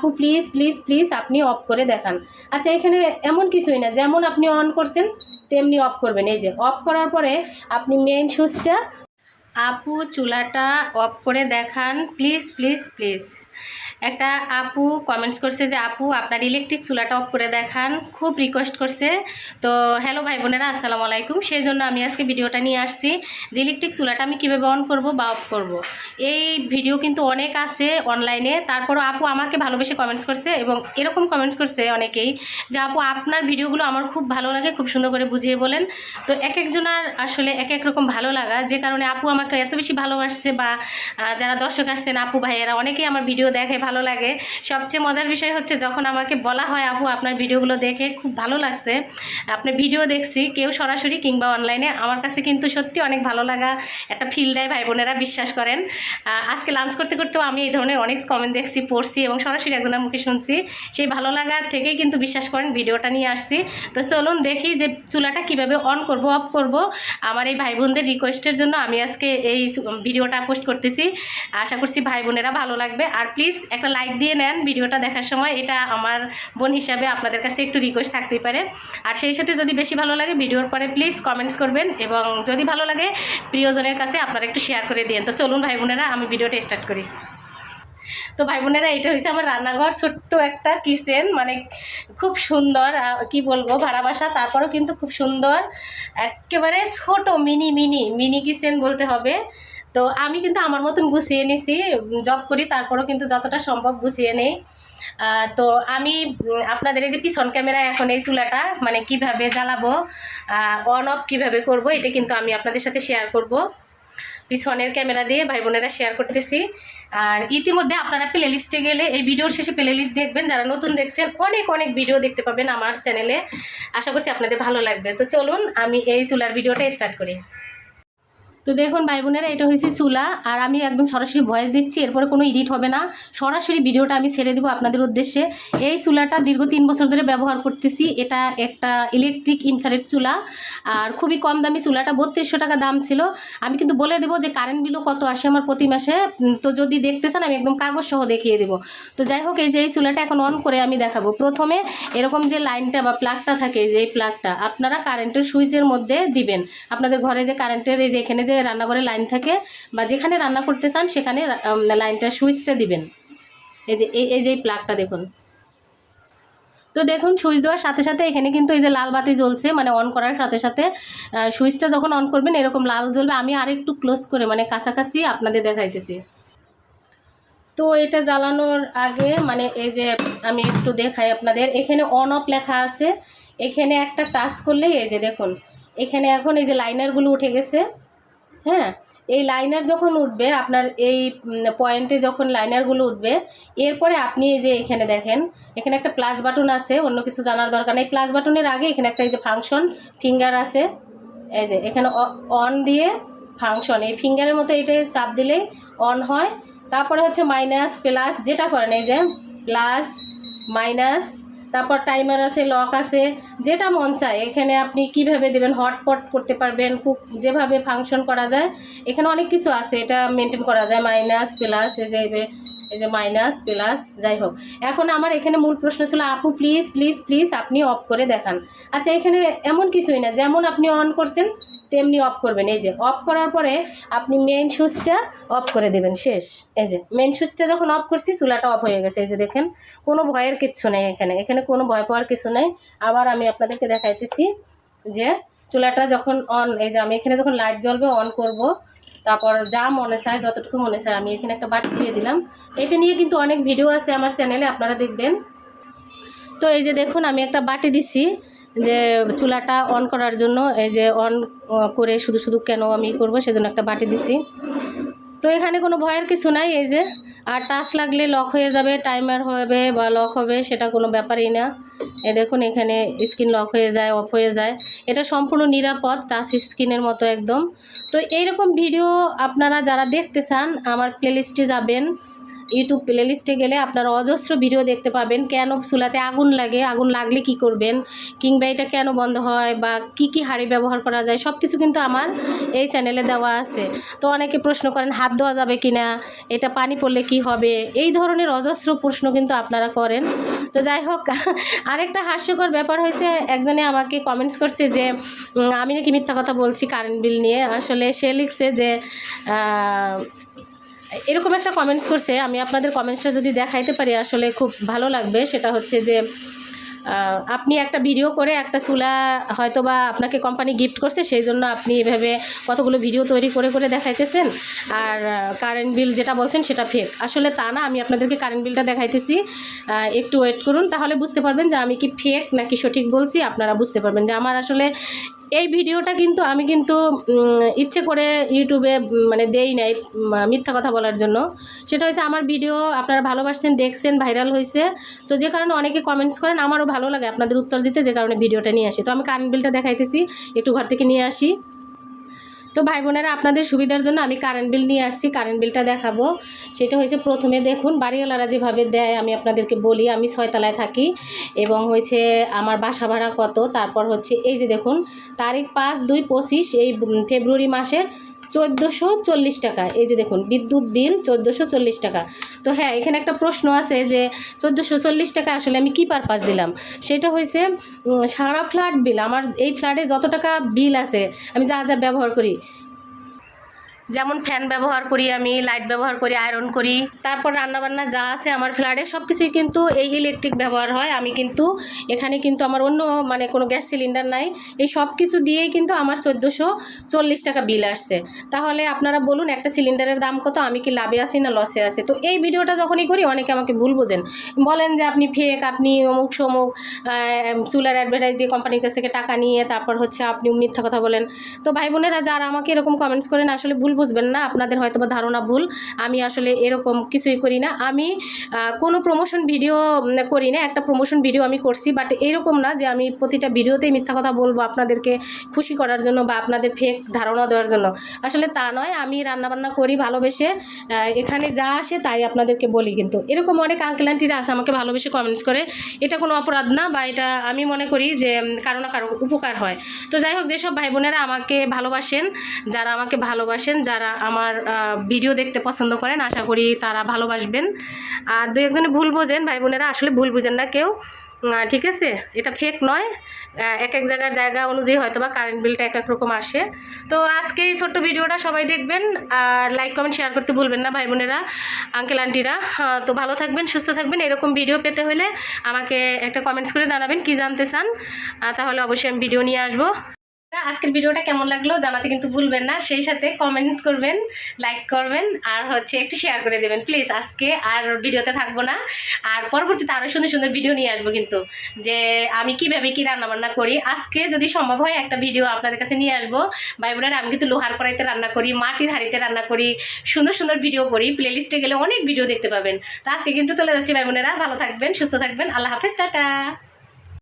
আপু please please please আপনি off করে দেখান। আচ্ছা এখানে এমন কিছুই না, যেমন আপনি অন করছেন, তেমনি অফ করবেন। এই যে অফ করার পরে আপনি মেইন সুইচটা আপু, চুলাটা অফ করে দেখান। প্লিজ প্লিজ প্লিজ একটা আপু কমেন্টস করছে যে, আপু, আপনার ইলেকট্রিক চুলাটা অফ করে দেখান। খুব রিকোয়েস্ট করছে। তো হ্যালো ভাই বোনেরা, আসসালামু আলাইকুম। সেই জন্য আমি আজকে ভিডিওটা নিয়ে আসছি যে ইলেকট্রিক চুলাটা আমি কীভাবে অন করব বা অফ করব। এই ভিডিও কিন্তু অনেক আছে অনলাইনে তারপরও আপু আমাকে ভালোবেসে কমেন্টস করছে এবং এরকম কমেন্টস করছে অনেকেই যে, আপু, আপনার ভিডিওগুলো আমার খুব ভালো লাগে, খুব সুন্দর করে বুঝিয়ে বলেন। তো এক একজনের আসলে এক এক রকম ভালো লাগা। যে কারণে আপু আমাকে এত বেশি ভালোবাসছে বা যারা দর্শক আসছেন, আপু ভাইয়েরা, অনেকেই আমার ভিডিও দেখে ভালো লাগে। সবচেয়ে মজার বিষয় হচ্ছে যখন আমাকে বলা হয়, আপু, আপনার ভিডিওগুলো দেখে খুব ভালো লাগছে। আপনার ভিডিও দেখছি, কেউ সরাসরি কিংবা অনলাইনে আমার কাছে কিন্তু সত্যি অনেক ভালো লাগা, একটা ফিল দেয় ভাই বোনেরা, বিশ্বাস করেন। আজকে লাঞ্চ করতে করতেও আমি এই ধরনের অনেক কমেন্ট দেখছি, পড়ছি এবং সরাসরি একজনের মুখে শুনছি। সেই ভালো লাগা থেকেই কিন্তু বিশ্বাস করেন ভিডিওটা নিয়ে আসছি। তো চলুন দেখি যে চুলাটা কীভাবে অন করব অফ করব। আমার এই ভাই বোনদের রিকোয়েস্টের জন্য আমি আজকে এই ভিডিওটা পোস্ট করতেছি। আশা করছি ভাই বোনেরা ভালো লাগবে। আর প্লিজ একটা লাইক দিয়ে নেন ভিডিওটা দেখার সময়। এটা আমার বোন হিসাবে আপনাদের কাছে একটু রিকোয়েস্ট থাকতেই পারে। আর সেই সাথে যদি বেশি ভালো লাগে ভিডিওর পরে প্লিজ কমেন্টস করবেন এবং যদি ভালো লাগে প্রিয়জনের কাছে আপনারা একটু শেয়ার করে দিন তো চলুন ভাই বোনেরা, আমি ভিডিওটা স্টার্ট করি। তো ভাই বোনেরা, এটা হচ্ছে আমার রান্নাঘর, ছোট্ট একটা কিচেন মানে খুব সুন্দর কি বলব, ভাড়া বাসা, তারপরেও কিন্তু খুব সুন্দর। একেবারে ছোট মিনি মিনি মিনি কিচেন বলতে হবে। তো আমি কিন্তু আমার মতন গুছিয়ে নিছি জব করি, তারপরেও কিন্তু যতটা সম্ভব গুছিয়ে নেই। তো আমি আপনাদের এই যে পিছন ক্যামেরা এখন এই চুলাটা মানে কীভাবে জ্বালাবো অন অফ কীভাবে করব, এটা কিন্তু আমি আপনাদের সাথে শেয়ার করব। পিছনের ক্যামেরা দিয়ে ভাই বোনেরা শেয়ার করতেছি। আর ইতিমধ্যে আপনারা প্লে লিস্টে গেলে, এই ভিডিওর শেষে প্লে লিস্ট দেখবেন, যারা নতুন দেখছেন, অনেক অনেক ভিডিও দেখতে পাবেন আমার চ্যানেলে আশা করছি আপনাদের ভালো লাগবে। তো চলুন, আমি এই চুলার ভিডিওটা স্টার্ট করি। তো দেখুন ভাই বোনেরা, এটা হয়েছে চুলা। আর আমি একদম সরাসরি ভয়েস দিচ্ছি, এরপরে কোনো এডিট হবে না। সরাসরি ভিডিওটা আমি ছেড়ে দেবো আপনাদের উদ্দেশ্যে। এই চুলাটা দীর্ঘ তিন বছর ধরে ব্যবহার করতেছি। এটা একটা ইলেকট্রিক ইনফ্রারেড চুলা। আর খুবই কম দামি চুলাটা, বত্রিশশো টাকা দাম ছিল। আমি কিন্তু বলে দেবো যে কারেন্ট বিলও কত আসে আমার প্রতি মাসে। তো যদি দেখতে চান আমি একদম কাগজ সহ দেখিয়ে দেবো। তো যাই হোক, এই যে এই চুলাটা এখন অন করে আমি দেখাবো। প্রথমে এরকম যে লাইনটা বা প্লাগটা থাকে, যে এই প্লাগটা আপনারা কারেন্টের সুইচের মধ্যে দিবেন। আপনাদের ঘরে যে কারেন্টের এই যে এখানে যে রান্নাঘরে লাইন থাকে বা যেখানে রান্না করতে চান, সেখানে লাইনটা সুইচটা দিবেন। এই যে এই যে প্লাগটা দেখুন। তো দেখুন, সুইচ দেওয়ার সাথে সাথে এখানে কিন্তু এই যে লাল বাতি জ্বলছে মানে অন করার সাথে সাথে সুইচটা যখন অন করবেন, এরকম লাল জ্বলবে। আমি আরেকটু ক্লোজ করে মানে কাছাকাছি আপনাদের দেখাইতেছি। তো এটা জ্বালানোর আগে মানে এই যে আমি একটু দেখাই আপনাদের। এখানে অন অফ লেখা আছে। এখানে একটা টাচ করলেই এই যে দেখুন, এখানে এখন এই যে লাইনারগুলো উঠে গেছে। হ্যাঁ এই লাইনার যখন উঠবে, আপনার এই পয়েন্টে যখন লাইনারগুলো উঠবে, এরপরে আপনি এই যে এখানে দেখেন, এখানে একটা প্লাস বাটন আছে, অন্য কিছু জানার দরকার নেই। প্লাস বাটনের আগে এখানে একটা এই যে ফাংশন ফিঙ্গার আছে, এই যে এখানে অন দিয়ে ফাংশন এই ফিঙ্গারের মতো এটা চাপ দিলেই অন হয়। তারপরে হচ্ছে মাইনাস প্লাস যেটা করেন, এই যে প্লাস মাইনাস তারপর টাইমার আছে লক আছে, যেটা মন চায়। এখানে আপনি কীভাবে দেবেন? হটপট করতে পারবেন কুক যেভাবে ফাংশন করা যায়। এখানে অনেক কিছু আছে, এটা মেনটেন করা যায়। মাইনাস প্লাস এই যে এবে- এই যে মাইনাস প্লাস যাই হোক। এখন আমার এখানে মূল প্রশ্ন ছিল, আপু প্লিজ প্লিজ প্লিজ আপনি অফ করে দেখান। আচ্ছা এখানে এমন কিছুই না। যেমন আপনি অন করছেন তেমনি অফ করবেন। এই যে অফ করার পরে আপনি মেন সুইচটা অফ করে দেবেন, শেষ। এই যে মেন সুইচটা যখন অফ করছি, চুলাটা অফ হয়ে গেছে। এই যে, দেখেন, কোনো ভয়ের কিচ্ছু নেই এখানে। এখানে কোনো ভয় পাওয়ার কিছু নেই। আবার আমি আপনাদেরকে দেখাইতেছি যে, চুলাটা যখন অন এই যে, আমি এখানে যখন লাইট জ্বলবে অন করব। তারপর যা মনে চায়, যতটুকু মনে চায়, আমি এখানে একটা বাটি দিয়ে দিলাম। এটা নিয়ে কিন্তু অনেক ভিডিও আছে আমার চ্যানেলে আপনারা দেখবেন। তো এই যে, দেখুন, আমি একটা বাটি দিছি। যে চুলাটা অন করার জন্য এই যে অন করে শুধু শুধু কেন আমি করব সেজন্য একটা বাটি দিছি। তো এখানে কোনো ভয়ের কিছু নাই, এই যে। আর টাচ লাগলে লক হয়ে যাবে টাইমার হবে বা লক হবে, সেটা কোনো ব্যাপারই না। এ দেখুন, এখানে স্ক্রিন লক হয়ে যায় অফ হয়ে যায়। এটা সম্পূর্ণ নিরাপদ, টাচ স্ক্রিনের মতো একদম। তো এইরকম ভিডিও আপনারা যারা দেখতে চান, আমার প্লেলিস্টে যাবেন। ইউটিউব প্লেলিস্টে গেলে আপনারা অজস্র ভিডিও দেখতে পাবেন কেন চুলাতে আগুন লাগে, আগুন লাগলে কি করবেন, কিংবা এটা কেন বন্ধ হয় বা কি কি হাঁড়ি ব্যবহার করা যায় সব কিছু কিন্তু আমার এই চ্যানেলে দেওয়া আছে। তো অনেকে প্রশ্ন করেন, হাত দেওয়া যাবে কি না এটা পানি পড়লে কি হবে? এই ধরনের অজস্র প্রশ্ন কিন্তু আপনারা করেন। তো যাই হোক, আরেকটা হাস্যকর ব্যাপার হয়েছে, একজনে আমাকে কমেন্টস করছে যে আমি নাকি মিথ্যা কথা বলছি কারেন্ট বিল নিয়ে। আসলে সে লিখছে যে এরকম একটা কমেন্টস করছে। আমি আপনাদের কমেন্টসটা যদি দেখাইতে পারি, আসলে খুব ভালো লাগবে। সেটা হচ্ছে যে আপনি একটা ভিডিও করে একটা চুলা হয়তো বা আপনাকে কোম্পানি গিফট করছে, সেই জন্য আপনি এভাবে কতগুলো ভিডিও তৈরি করে করে দেখাইতেছেন। আর কারেন্ট বিল যেটা বলছেন, সেটা ফেক আসলে তা না, আমি আপনাদেরকে কারেন্ট বিলটা দেখাইতেছি। একটু ওয়েট করুন, তাহলে বুঝতে পারবেন যে আমি কি ফেক নাকি সঠিক বলছি। আপনারা বুঝতে পারবেন যে আমার আসলে এই ভিডিওটা কিন্তু আমি কিন্তু ইচ্ছে করে ইউটিউবে মানে দেই নাই মিথ্যা কথা বলার জন্য। সেটা হচ্ছে আমার ভিডিও আপনারা ভালোবাসছেন, দেখছেন, ভাইরাল হয়েছে তো যে কারণে অনেকে কমেন্টস করেন, আমারও ভালো লাগে আপনাদের উত্তর দিতে, যে কারণে ভিডিওটা নিয়ে আসি। তো আমি কারেন্ট বিলটা দেখাইতেছি, একটু ঘর থেকে নিয়ে আসি। তো ভাই বোনেরা আপনাদের সুবিধার জন্য আমি কারেন্ট বিল নিয়ে আসছি। কারেন্ট বিলটা দেখাবো। সেটা হয়েছে প্রথমে দেখুন, বাড়িওয়ালারা যেভাবে দেয়, আমি আপনাদেরকে বলি, আমি ছয়তলায় থাকি এবং হয়েছে আমার বাসা ভাড়া কত, তারপর হচ্ছে এই যে দেখুন, তারিখ পাঁচ দুই পঁচিশ, এই ফেব্রুয়ারি মাসের চোদ্দোশো চল্লিশ টাকা। এই যে দেখুন, বিদ্যুৎ বিল চোদ্দোশো চল্লিশ টাকা। তো হ্যাঁ এখানে একটা প্রশ্ন আছে যে চোদ্দোশো চল্লিশ টাকা আসলে আমি কী পারপাস দিলাম? সেটা হয়েছে সারা ফ্ল্যাট বিল, আমার এই ফ্ল্যাটে যত টাকা বিল আছে, আমি যা যা ব্যবহার করি যেমন ফ্যান ব্যবহার করি আমি, লাইট ব্যবহার করি, আয়রন করি, তারপর রান্নাবান্না যা আছে আমার ফ্ল্যাটে সব কিছুই কিন্তু এই ইলেকট্রিক ব্যবহার হয়। আমি কিন্তু এখানে কিন্তু আমার অন্য মানে কোনো গ্যাস সিলিন্ডার নাই। এই সব কিছু দিয়েই কিন্তু আমার চোদ্দোশো চল্লিশ টাকা বিল আসছে। তাহলে আপনারা বলুন, একটা সিলিন্ডারের দাম কত? আমি কি লাভে আছি না লসে আছি? তো এই ভিডিওটা যখনই করি, অনেকে আমাকে ভুল বোঝেন। বলেন যে আপনি ফেক আপনি অমুক সমুক চুলার অ্যাডভার্টাইজ দিয়ে কোম্পানির কাছ থেকে টাকা নিয়ে তারপর হচ্ছে আপনি মিথ্যা কথা বলেন। তো ভাই বোনেরা, যারা আমাকে এরকম কমেন্টস করেন, আসলে ভুল বুঝবেন না, আপনাদের হয়তো বা ধারণা ভুল। আমি আসলে এরকম কিছুই করি না। আমি কোনো প্রমোশন ভিডিও করি না। একটা প্রমোশন ভিডিও আমি করছি বাট এরকম না যে আমি প্রতিটা ভিডিওতেই মিথ্যা কথা বলব আপনাদেরকে খুশি করার জন্য বা আপনাদের ফেক ধারণা দেওয়ার জন্য। আসলে তা নয়, আমি রান্নাবান্না করি ভালোবেসে এখানে যা আসে তাই আপনাদেরকে বলি কিন্তু। এরকম অনেক আঙ্কেল আন্টিরা আছে, আমাকে ভালোবেসে কমেন্টস করে। এটা কোনো অপরাধ না, বা এটা আমি মনে করি যে কারও না কারও উপকার হয়। তো যাই হোক, যেসব ভাই বোনেরা আমাকে ভালোবাসেন, যারা আমাকে ভালোবাসেন যারা আমার ভিডিও দেখতে পছন্দ করেন, আশা করি তারা ভালোবাসবেন। আর দু একজনে ভুল বোঝেন, ভাই বোনেরা আসলে ভুল বুঝেন না কেউ। ঠিক আছে? এটা ফেক নয়। এক এক জায়গার জায়গা অনুযায়ী হয়তো বা কারেন্ট বিলটা এক এক রকম আসে। তো আজকে এই ছোট্ট ভিডিওটা সবাই দেখবেন। আর লাইক কমেন্ট শেয়ার করতে ভুলবেন না, ভাই বোনেরা আঙ্কেল আন্টিরা তো ভালো থাকবেন, সুস্থ থাকবেন। এরকম ভিডিও পেতে হলে আমাকে একটা কমেন্টস করে জানাবেন কি জানতে চান। তাহলে অবশ্যই আমি ভিডিও নিয়ে আসব। আজকের ভিডিওটা কেমন লাগল জানাতে কিন্তু ভুলবেন না। সেই সাথে কমেন্টস করবেন লাইক করবেন, আর হচ্ছে একটু শেয়ার করে দেবেন। প্লিজ আজকে আর ভিডিওতে থাকব না। আর পরবর্তীতে আরও সুন্দর সুন্দর ভিডিও নিয়ে আসব কিন্তু, যে আমি কীভাবে কী রান্নাবান্না করি। আজকে যদি সম্ভব হয় একটা ভিডিও আপনাদের কাছে নিয়ে আসব। ভাই বোনেরা, আমি কিন্তু লোহার কড়াইতে রান্না করি, মাটির হাঁড়িতে রান্না করি, সুন্দর সুন্দর ভিডিও করি। প্লেলিস্টে গেলে অনেক ভিডিও দেখতে পাবেন। তো আজকে কিন্তু চলে যাচ্ছি ভাই বোনেরা, ভালো থাকবেন, সুস্থ থাকবেন। আল্লাহ হাফেজ, টাটা।